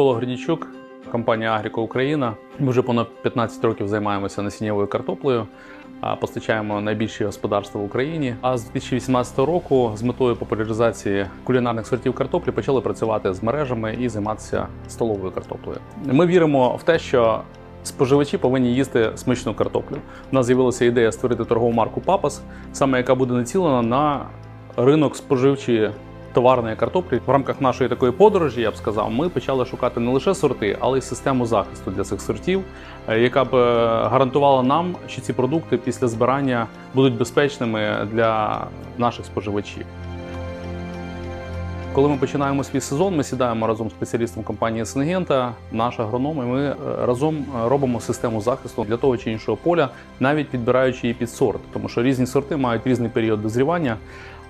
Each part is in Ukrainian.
Микола Гордійчук, компанія Агріко Україна. Ми вже понад 15 років займаємося насіннєвою картоплею. Постачаємо найбільші господарства в Україні. А з 2018 року з метою популяризації кулінарних сортів картоплі почали працювати з мережами і займатися столовою картоплею. Ми віримо в те, що споживачі повинні їсти смачну картоплю. У нас з'явилася ідея створити торгову марку Папас, саме яка буде націлена на ринок споживчої товарної картоплі. В рамках нашої такої подорожі, я б сказав, ми почали шукати не лише сорти, але й систему захисту для цих сортів, е, яка б е, гарантувала нам, що ці продукти після збирання будуть безпечними для наших споживачів. Коли ми починаємо свій сезон, ми сідаємо разом з спеціалістом компанії Сингента, наш агроном, і ми е, разом робимо систему захисту для того чи іншого поля, навіть підбираючи її під сорт, тому що різні сорти мають різний період дозрівання.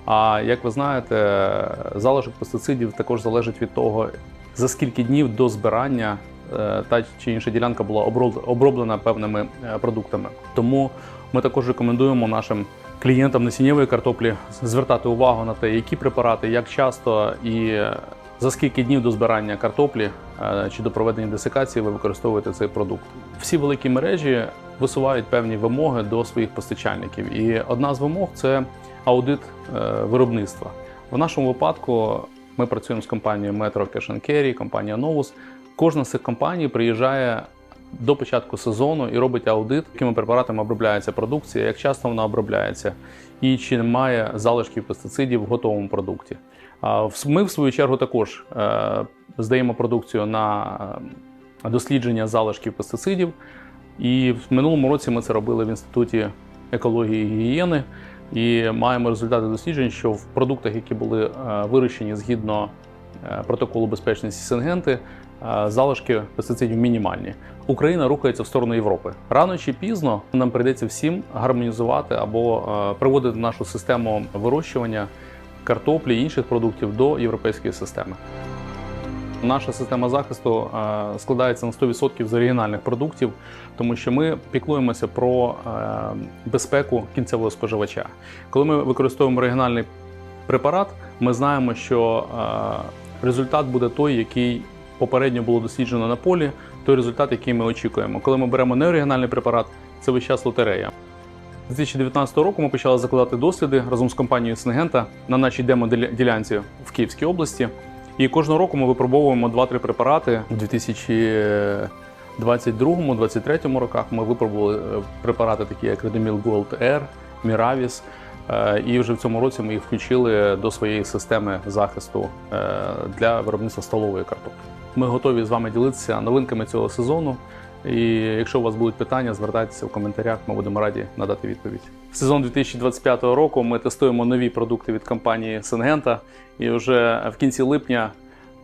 А як ви знаєте, залишок пестицидів також залежить від того, за скільки днів до збирання е, та чи інша ділянка була оброб- оброблена певними е, продуктами. Тому ми також рекомендуємо нашим клієнтам насіннєвої картоплі звертати увагу на те, які препарати, як часто і за скільки днів до збирання картоплі е, чи до проведення десикації ви використовуєте цей продукт. Всі великі мережі висувають певні вимоги до своїх постачальників. І одна з вимог це аудит е, виробництва. В нашому випадку ми працюємо з компанією Metro Cash Carry, компанія Novus. Кожна з цих компаній приїжджає до початку сезону і робить аудит, якими препаратами обробляється продукція, як часто вона обробляється, і чи немає залишків пестицидів в готовому продукті. Ми, в свою чергу, також е, здаємо продукцію на е, дослідження залишків пестицидів. І в минулому році ми це робили в інституті екології і гігієни. І маємо результати досліджень, що в продуктах, які були е, вирощені згідно е, протоколу безпечності Сингенти, е, залишки пестицидів мінімальні. Україна рухається в сторону Європи. Рано чи пізно нам прийдеться всім гармонізувати або приводити нашу систему вирощування картоплі і інших продуктів до європейської системи. Наша система захисту е, складається на 100% з оригінальних продуктів, тому що ми піклуємося про е, безпеку кінцевого споживача. Коли ми використовуємо оригінальний препарат, ми знаємо, що е, результат буде той, який попередньо було досліджено на полі, той результат, який ми очікуємо. Коли ми беремо неоригінальний препарат, це весь час лотерея. З 2019 року ми почали закладати досліди разом з компанією Сингента на нашій демо-ділянці в Київській області. І кожного року ми випробовуємо 2-3 препарати. У 2022-2023 роках ми випробували е, препарати, такі як Redemil Gold Air, Miravis. Е, І вже в цьому році ми їх включили до своєї системи захисту е, для виробництва столової картоплі. Ми готові з вами ділитися новинками цього сезону. І якщо у вас будуть питання, звертайтеся в коментарях, ми будемо раді надати відповідь. В сезон 2025 року ми тестуємо нові продукти від компанії Сингента. І вже в кінці липня,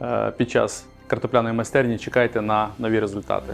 е, під час картопляної майстерні, чекайте на нові результати.